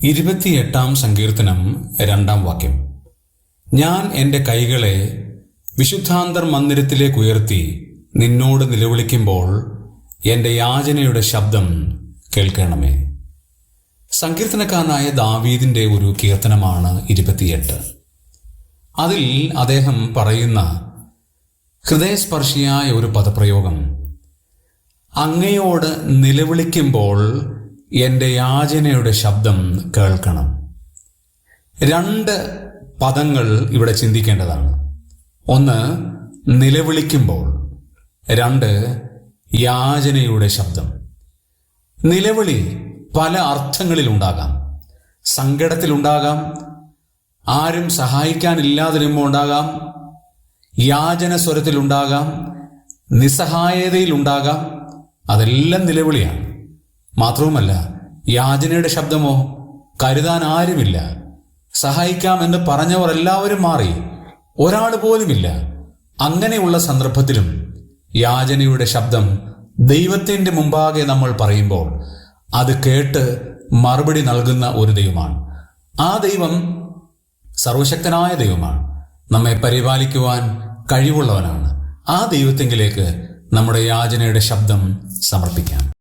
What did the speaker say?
ഇരുപത്തിയെട്ടാം സങ്കീർത്തനം രണ്ടാം വാക്യം. ഞാൻ എന്റെ കൈകളെ വിശുദ്ധാന്തർ മന്ദിരത്തിലേക്ക് ഉയർത്തി നിന്നോട് നിലവിളിക്കുമ്പോൾ എന്റെ യാചനയുടെ ശബ്ദം കേൾക്കണമേ. സങ്കീർത്തനക്കാരനായ ദാവീദിന്റെ ഒരു കീർത്തനമാണ് ഇരുപത്തിയെട്ട്. അതിൽ അദ്ദേഹം പറയുന്ന ഹൃദയസ്പർശിയായ ഒരു പദപ്രയോഗം അങ്ങയോട് നിലവിളിക്കുമ്പോൾ എന്റെ യാചനയുടെ ശബ്ദം കേൾക്കണം. രണ്ട് പദങ്ങൾ ഇവിടെ ചിന്തിക്കേണ്ടതാണ്. ഒന്ന് നിലവിളിക്കുമ്പോൾ. രണ്ട് യാചനയുടെ ശബ്ദം. നിലവിളി പല അർത്ഥങ്ങളിൽ ഉണ്ടാകാം സങ്കടത്തിലുണ്ടാകാം. ആരും സഹായിക്കാനില്ലാതിരുമ്പോൾ ഉണ്ടാകാം യാചന സ്വരത്തിലുണ്ടാകാം നിസ്സഹായതയിലുണ്ടാകാം. അതെല്ലാം നിലവിളിയാണ്. മാത്രവുമല്ല യാചനയുടെ ശബ്ദമോ കരുതാൻ ആരുമില്ല. സഹായിക്കാം എന്ന് പറഞ്ഞവർ എല്ലാവരും മാറി ഒരാൾ പോലുമില്ല. അങ്ങനെയുള്ള സന്ദർഭത്തിലും യാചനയുടെ ശബ്ദം ദൈവത്തിന്റെ മുമ്പാകെ നമ്മൾ പറയുമ്പോൾ അത് കേട്ട് മറുപടി നൽകുന്ന ഒരു ദൈവമാണ്. ആ ദൈവം സർവശക്തനായ ദൈവമാണ്. നമ്മെ പരിപാലിക്കുവാൻ കഴിവുള്ളവനാണ്. ആ ദൈവത്തെങ്കിലേക്ക് നമ്മുടെ യാചനയുടെ ശബ്ദം സമർപ്പിക്കാം.